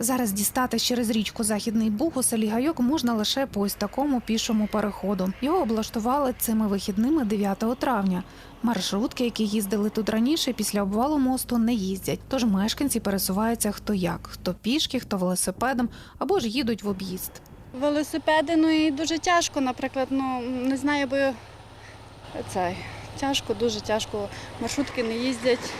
Зараз дістати через річку Західний Буг у селі Гайок можна лише по ось такому пішому переходу. Його облаштували цими вихідними 9 травня. Маршрутки, які їздили тут раніше, після обвалу мосту не їздять. Тож мешканці пересуваються хто як, хто пішки, хто велосипедом або ж їдуть в об'їзд. Велосипеди, ну і дуже тяжко, наприклад, ну не знаю, би це тяжко, дуже тяжко. Маршрутки не їздять.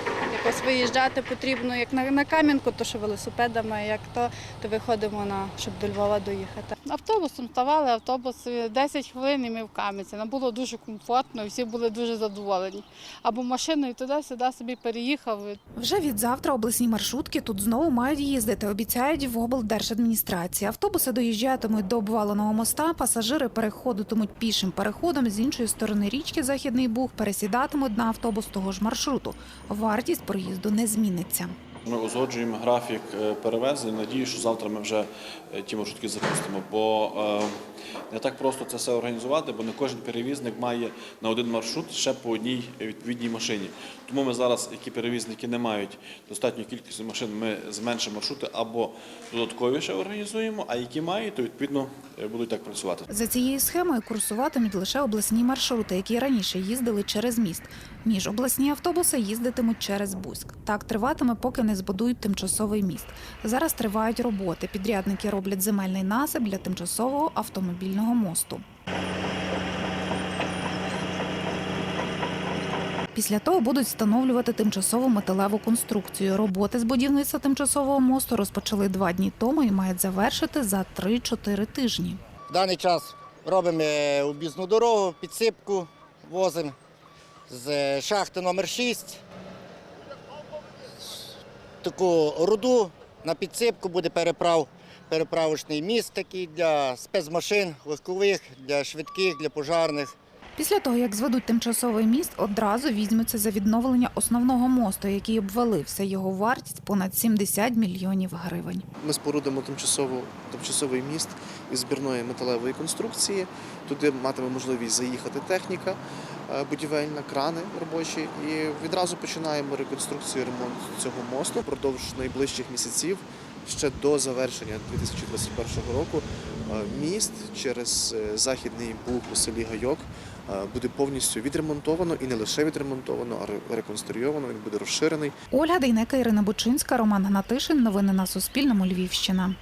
Якось виїжджати потрібно, як на, на Кам'янку, то що велосипедами, як то, то виходимо на щоб до Львова доїхати. Автобусом ставали, автобус е, 10 хвилин і ми в Кам'янці. Нам було дуже комфортно і всі були дуже задоволені. Або машиною туди-сюди собі переїхав. Вже від завтра обласні маршрутки тут знову мають їздити. Обіцяють в облдержадміністрації. Автобуси доїжджатимуть до обваленого моста. Пасажири переходитимуть пішим переходом з іншої сторони річки Західний Буг, пересідатимуть на автобус того ж маршруту. Вартість проїзду не зміниться. Ми узгоджуємо графік е, перевезень. Надію, що завтра ми вже е, ті маршрутки запустимо. Бо е, не так просто це все організувати, бо не кожен перевізник має на один маршрут ще по одній відповідній машині. Тому ми зараз, які перевізники не мають достатньої кількості машин, ми зменшимо маршрути або додаткові ще організуємо, а які мають, то відповідно будуть так працювати. За цією схемою курсуватимуть лише обласні маршрути, які раніше їздили через міст. Міжобласні автобуси їздитимуть через Бузьк. Так триватиме, поки не збудують тимчасовий міст. Зараз тривають роботи. Підрядники роблять земельний насип для тимчасового автомобільного мосту. Після того будуть встановлювати тимчасову металеву конструкцію. Роботи з будівництва тимчасового мосту розпочали два дні тому і мають завершити за 3-4 тижні. В даний час робимо е, об'їзну дорогу, підсипку возимо з е, шахти номер 6. Таку руду на підсипку буде переправ, переправочний міст такий для спецмашин, легкових, для швидких, для пожарних. Після того, як зведуть тимчасовий міст, одразу візьмуться за відновлення основного мосту, який обвалився. Його вартість понад 70 мільйонів гривень. Ми спорудимо тимчасово, тимчасовий міст із збірної металевої конструкції. Туди матиме можливість заїхати техніка будівельна, крани робочі. І відразу починаємо реконструкцію ремонт цього мосту впродовж найближчих місяців. Ще до завершення 2021 року е, міст через е, західний буг у селі Гайок е, буде повністю відремонтовано і не лише відремонтовано, а реконструйовано. Він буде розширений. Ольга Дейнека, Ірина Бучинська, Роман Гнатишин. Новини на Суспільному. Львівщина.